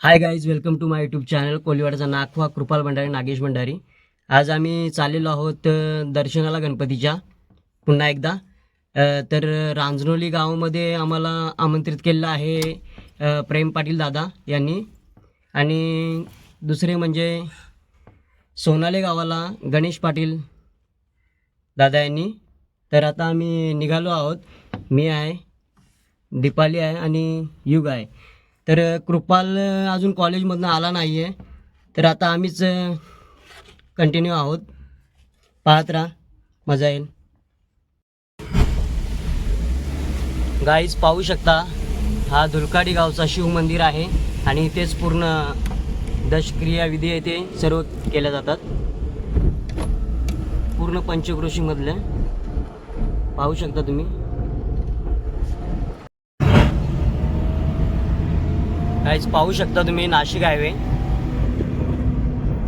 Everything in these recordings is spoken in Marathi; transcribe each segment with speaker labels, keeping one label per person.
Speaker 1: Hi guys welcome to my YouTube channel कोलिवाडचा नागवा कृपाल भंडारी नागेश भंडारी. आज आम्ही चाललेलो आहोत दर्शनाला गणपतीच्या पुन्हा एकदा. तर रांजनोली गावामध्ये आम्हाला आमंत्रित केलेलं आहे प्रेम पाटील दादा यांनी. आणि दुसरे म्हणजे सोनाले गावाला गणेश पाटील दादा यांनी. तर आता आम्ही निघालो आहोत. मी आहे दीपाली आहे आणि युग आहे. तर कृपाल अजून कॉलेजमधनं आला नाही आहे तर आता आम्हीच कंटिन्यू आहोत. पाहत राहा. मजा येईल. गाईज पाहू शकता हा धुलकाडी गावचा शिव मंदिर आहे आणि इथेच पूर्ण दशक्रियाविधी येथे सर्व केल्या जातात. पूर्ण पंचक्रोशीमधलं. पाहू शकता तुम्ही. काहीच पाहू शकता तुम्ही नाशिक हायवे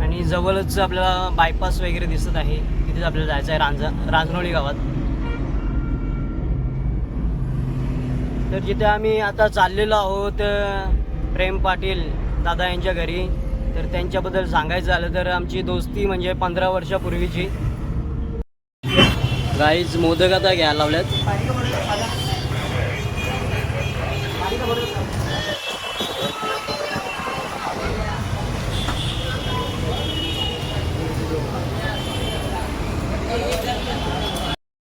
Speaker 1: आणि जवळच आपल्याला बायपास वगैरे दिसत आहे. तिथेच आपल्याला जायचं आहे रांजा रांजनोळी गावात. तर जिथे आम्ही आता चाललेलो आहोत प्रेम पाटील दादा यांच्या घरी. तर त्यांच्याबद्दल सांगायचं झालं तर आमची दोस्ती म्हणजे पंधरा वर्षापूर्वीची. गाईच मोदक आता घ्यायला लावल्यात.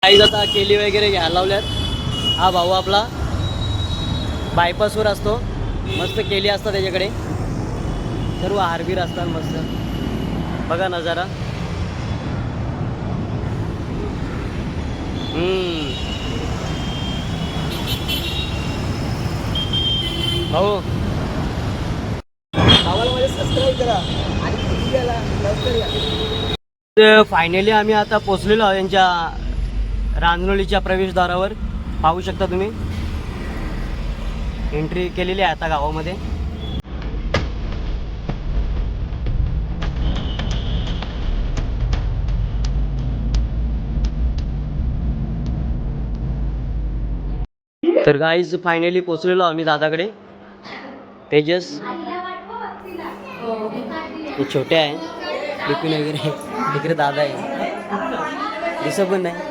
Speaker 1: आईज आता केली वगैरे घ्यायला लावल्यात. हा भाऊ आपला बायपासवर असतो. मस्त केली असतात त्याच्याकडे. सर्व हारबीर असतात मस्त. बघा नजारा. हम्म. भाऊ. फायनली आम्ही आता पोचलेलो आहोत यांच्या रांजनोळीच्या प्रवेशद्वारावर पाहू शकता तुम्ही. एंट्री केलेली आहे आता गावामध्ये. तर गाईज फायनली पोचलेलो आम्ही दादाकडे. तेजस. हे छोटे आहे. बिपिन वगैरे इकडे दादा आहे. दिसं पण नाही.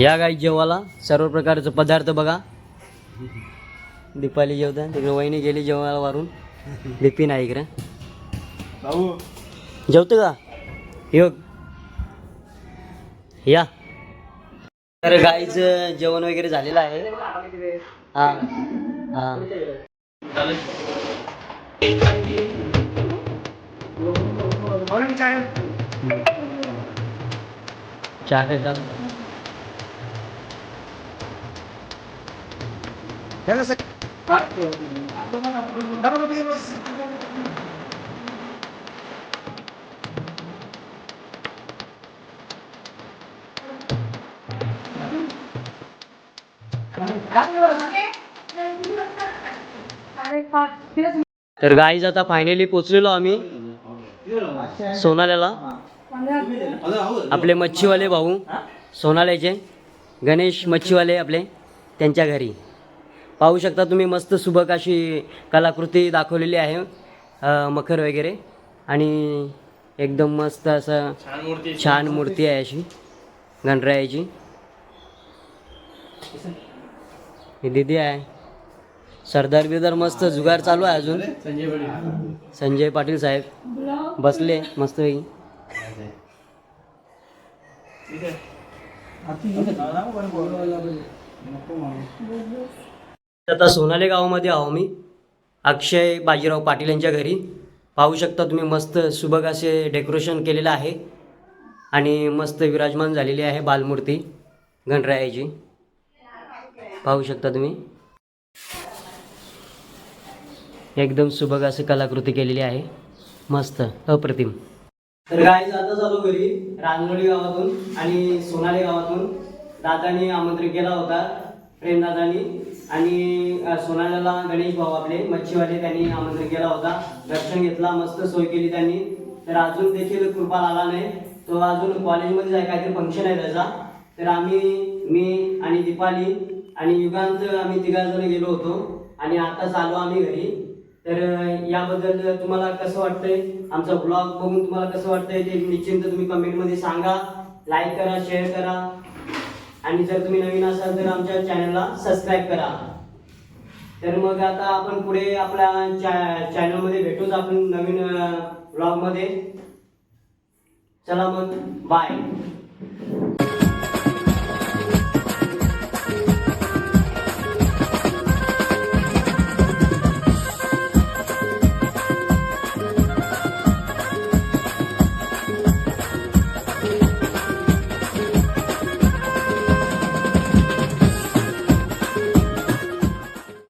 Speaker 1: या गाई जेवाला सर्व प्रकारचे पदार्थ बघा. दीपाली जेवता तिकडे वहिनी गेली जेवायला वारून. बिपिन आहे इकडे. जेवतं का? योग या. तर गाईचं जेवण वगैरे झालेलं आहे. हा. हा. चहा काय तर गाईज आता फायनली पोचलेलो आम्ही. सोनाल्याला. आपले मच्छीवाले भाऊ. सोनाल्याचे. गणेश मच्छीवाले आपले त्यांच्या घरी. पाहू शकता तुम्ही मस्त सुबक अशी कलाकृती दाखवलेली आहे मखर वगैरे. आणि एकदम मस्त असं छान मूर्ती आहे. अशी गणरायाची. ही दिदी आहे. सरदार बिरदार मस्त जुगार चालू आहे अजून. संजय पाटील. साहेब बसले मस्त आता सोनाले गावामध्ये आहो मी. अक्षय बाजीराव पाटील यांच्या घरी. पाहू शकता तुम्ही मस्त सुबक असे डेकोरेशन केलेलं आहे. आणि मस्त विराजमान झालेली आहे बालमूर्ती गणरायाची. पाहू शकता तुम्ही. एकदम सुबक अशी कलाकृती केलेली आहे. मस्त अप्रतिम. तर गाय आता चालू घरी. रांजोळी गावातून आणि सोनाली गावातून. दादानी आमंत्रित केला होता. प्रेमदादानी आणि सोनाल्याला गणेश भाऊ आपले मच्छीवाले त्यांनी आमंत्रित केला होता. दर्शन घेतला मस्त सोय केली त्यांनी. तर अजून देखील कृपाल आला नाही. तो अजून कॉलेजमध्ये जाय काहीतरी फंक्शन आहे त्याचा. तर आम्ही मी आणि दीपाली आणि युगांत आम्ही तिघाजण गेलो होतो. आणि आताच आलो आम्ही घरी. तर याबद्दल तुम्हाला कसं वाटतंय? आमचा ब्लॉग बघून तुम्हाला कसं वाटतंय? ते निश्चिंत तुम्ही कमेंटमध्ये सांगा. लाईक करा शेअर करा. आणि जर तुम्ही नवीन असाल तर आमच्या चॅनलला सबस्क्राईब करा. तर मग आता आपण पुढे आपल्या चॅ चॅनलमध्ये भेटूच आपण नवीन ब्लॉगमध्ये चला मग बाय